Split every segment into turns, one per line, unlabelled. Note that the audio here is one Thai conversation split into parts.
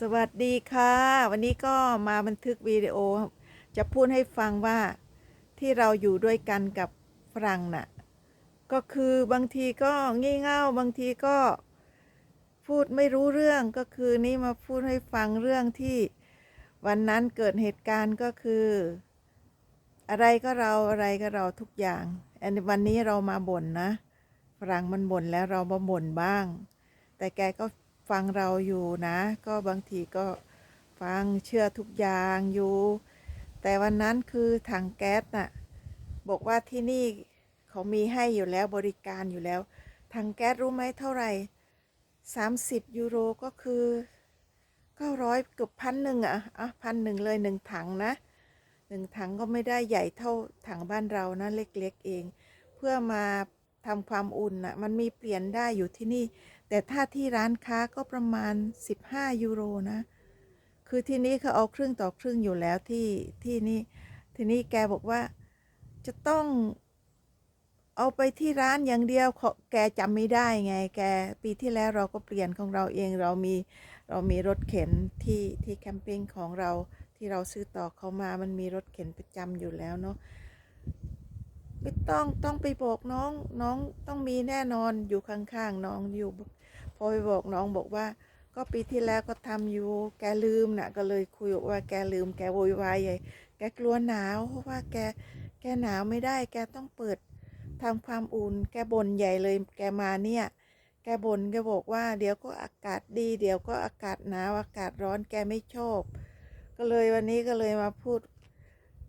สวัสดีค่ะ วันนี้ก็มาบันทึกวิดีโอ จะพูดให้ฟังว่าที่เราอยู่ด้วยกันกับฝรั่งน่ะ ก็คือบางทีก็งี่เง่าบางทีก็ พูดไม่รู้เรื่องก็คือนี่มาพูดให้ฟังเรื่องที่วันนั้นเกิดเหตุการณ์ก็คือ อะไรก็เราอะไรก็เราทุกอย่างอันวันนี้เรามาบ่นนะฝรั่งมันบ่นแล้วเรามาบ่นบ้าง แต่แกก็ ฟังเราอยู่นะ ก็บางทีก็ฟังเชื่อทุกอย่างอยู่ แต่วันนั้นคือถังแก๊สน่ะบอกว่าที่นี่เขามีให้อยู่แล้วบริการอยู่แล้วถังแก๊สรู้ไหมเท่าไหร่ 30 ยูโรก็คือ900เกือบพันหนึ่งอะอะพันหนึ่งเลยหนึ่งถังนะหนึ่งถังก็ไม่ได้ใหญ่เท่าถังบ้านเรานะเล็กๆเอง เพื่อมาทำความอุ่นน่ะมันมีเปลี่ยนได้อยู่ที่นี่ แต่ถ้าที่ร้านค้าก็ประมาณ 15 ยูโรนะ คือที่นี้เขาเอาครึ่งต่อครึ่งอยู่แล้วที่ที่นี่ทีนี้แกบอกว่าจะต้องเอาไปที่ร้านอย่างเดียวเขาแกจำไม่ได้ไง แกปีที่แล้วเราก็เปลี่ยนของเราเองเรามีเรามีรถเข็นที่ที่แคมปิ้งของเราที่เราซื้อต่อเขามามันมีรถเข็นประจำอยู่แล้วเนาะไม่ต้องต้องไปบอกน้องน้องต้องมีแน่นอนอยู่ข้างๆน้องอยู่ อไปบอกน้องบอกว่า ก็ปีที่แล้วก็ทำอยู่ แกลืมน่ะก็เลยคุยบอกว่าแกลืม แกโวยวายใหญ่แกกลัวหนาวเพราะว่าแกแกหนาวไม่ได้ แกต้องเปิดทำความอุ่น แกบ่นใหญ่เลยแกมาเนี่ย แกบ่นแกบอกว่า เดี๋ยวก็อากาศดี เดี๋ยวก็อากาศหนาวอากาศร้อนแกไม่ชอบ ก็เลยวันนี้ก็เลยมาพูด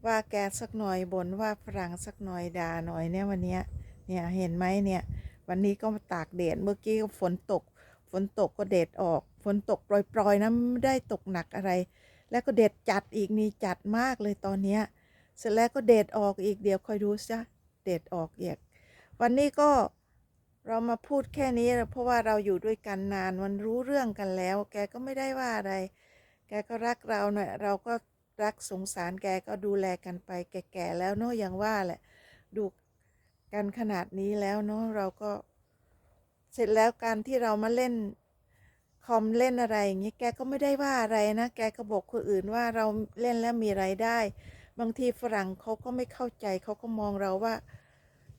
ว่าแกสักหน่อยบ่นว่าฝรั่งสักหน่อยด่าหน่อยเนี่ยวันเนี้ยเนี่ยเห็นไหมเนี่ย วันนี้ก็มาตากแดดเมื่อกี้ก็ฝนตก นตกก็เด็ดออก ฝนตกปล่อยๆนะไม่ได้ตกหนักอะไร แล้วก็เด็ดจัดอีกนี่จัดมากเลยตอนเนี้ยเสร็จแล้วก็เด็ดออกอีกเดี๋ยวคอยดูซะเด็ดออกอีกวันนี้ก็เรามาพูดแค่นี้เพราะว่าเราอยู่ด้วยกันนานมันรู้เรื่องกันแล้ว แกก็ไม่ได้ว่าอะไร แกก็รักเราหน่อยเราก็รักสงสารแกก็ดูแลกันไป แก่ๆแล้วเนาะอย่างว่าแหละดูกันขนาดนี้แล้วเนาะเราก็ เสร็จแล้วการที่เรามาเล่นคอมเล่นอะไรอย่างนี้แกก็ไม่ได้ว่าอะไรนะ แกก็บอกคนอื่นว่าเราเล่นแล้วมีไรายได้ บางทีฝรั่งเขาก็ไม่เข้าใจเขาก็มองเราว่า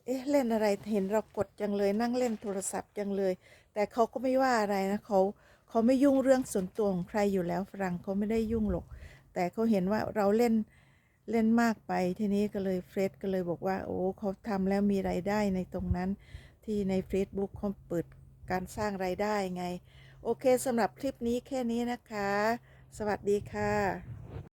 เอ๊ะเล่นอะไรเห็นเรากดจังเลย นั่งเล่นโทรศัพท์จังเลย แต่เขาก็ไม่ว่าอะไรนะเขาเขาไม่ยุ่งเรื่องส่วนตัวของใครอยู่แล้วฝรั่งเขาไม่ได้ยุ่งหรอก แต่เขาเห็นว่าเราเล่นเล่นมากไปทีนี้ก็เลยเฟรดก็เลยบอกว่า โอ้เขาทำแล้วมีไรายได้ในตรงนั้น ที่ใน Facebook เขาเปิดการสร้างไรายได้ไง โอเคสำหรับคลิปนี้แค่นี้นะคะ สวัสดีค่ะ